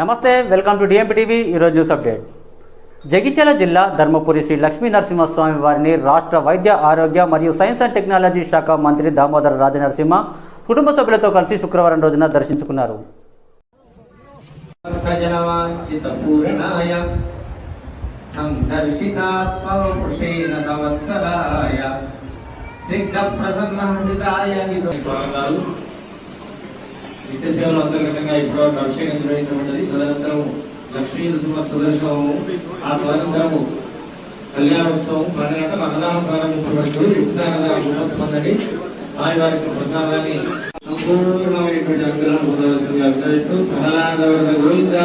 నమస్తే welcome to DMP TV ఈరోజు news update Jagtial జిల్లా ధర్మపురి శ్రీ లక్ష్మీ నరసింహస్వామి వారిని రాష్ట్ర వైద్య ఆరోగ్య మరియు సైన్స్ అండ్ టెక్నాలజీ శాఖ మంత్రి దామోదర రాజనరసింహ కుటుంబ సభ్యులతో కలిసి శుక్రవారం రోజున దర్శించుకున్నారు. జనవాంఛితపూర్ణాయ నిత్య సేవల అంతర్గతంగా ఇప్పుడు అభిషేకం నిర్వహించబడ్డది తదనంతరం లక్ష్మీ నృసింహ సుదర్శనము ఆ తదనంతరము కళ్యాణోత్సవం పన్నెండు అన్నదానం ప్రారంభించబడుతుంది. ఉచితాన్నదానం ఉపస్పందని ఆయన వారికి ప్రసాదాన్ని సంపూర్ణమైనటువంటి అనుగ్రహం పొందవలసిందిగా అభినందిస్తూ ప్రహ్లాద వరద గోవింద.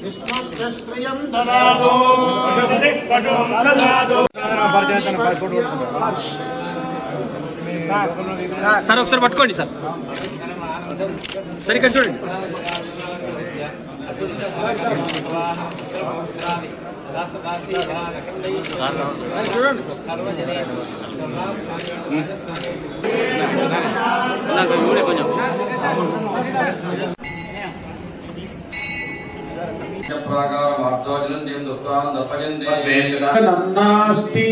ప్రజాపతయే నమః సార్ ఒకసారి పట్టుకోండి సార్. సరే ఇక్కడ చూడండి. చూడండి నాకు కొంచెం. నన్నాస్తి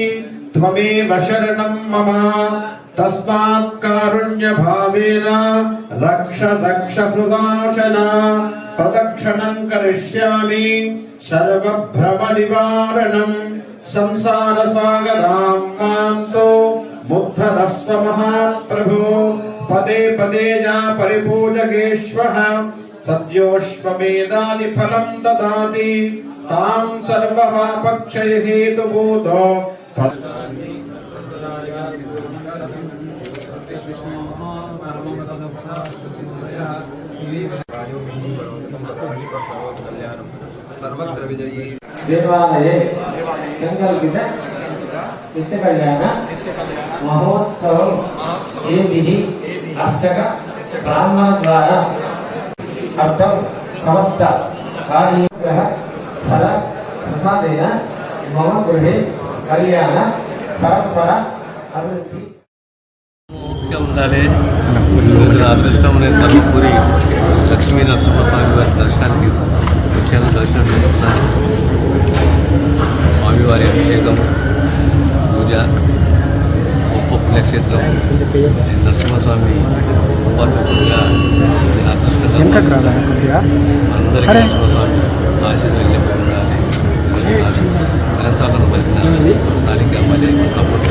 త్వమేవ శరణం మమ తస్మాత్ కారుణ్య భావేన రక్ష రక్ష భృదాశన ప్రదక్షిణం కరిష్యామి సర్వభ్రమ నివారణం సంసార సాగరాం మాంతో ముగ్ధరస్వ మహాప్రభో పదే పదే జా పరిపూజగేశ్వః సద్యోష్వమేదాని ఫలం దాతి తాం సర్వమాపక్షయ హేతుభూతో దేవాలయే సంకల్పిత నిత్య కళ్యాణ మహోత్సవం అర్చక బ్రాహ్మణ ద్వారా అర్థం సమస్త కార్యగ్రహ ఫల ప్రసాదేన మమ గృహే కళ్యాణ పరంపర అభివృద్ధి ఇంకా ఉండాలి ఈరోజు నా అదృష్టం నేను ధర్మపురి లక్ష్మీ నరసింహస్వామి వారి దర్శనానికి వచ్చాను దర్శనం చేసుకున్నాను స్వామివారి అభిషేకం పూజ గొప్ప పుణ్యక్షేత్రం నరసింహస్వామి ఉపాసకుడిగా నేను అదృష్టంగా. అందరికీ నరసింహస్వామి ఆశీస్సులు ఎల్లప్పుడూ ఉండాలి మనస్థాపన పలికిన స్థానిక మళ్ళీ లక్ష్మణ్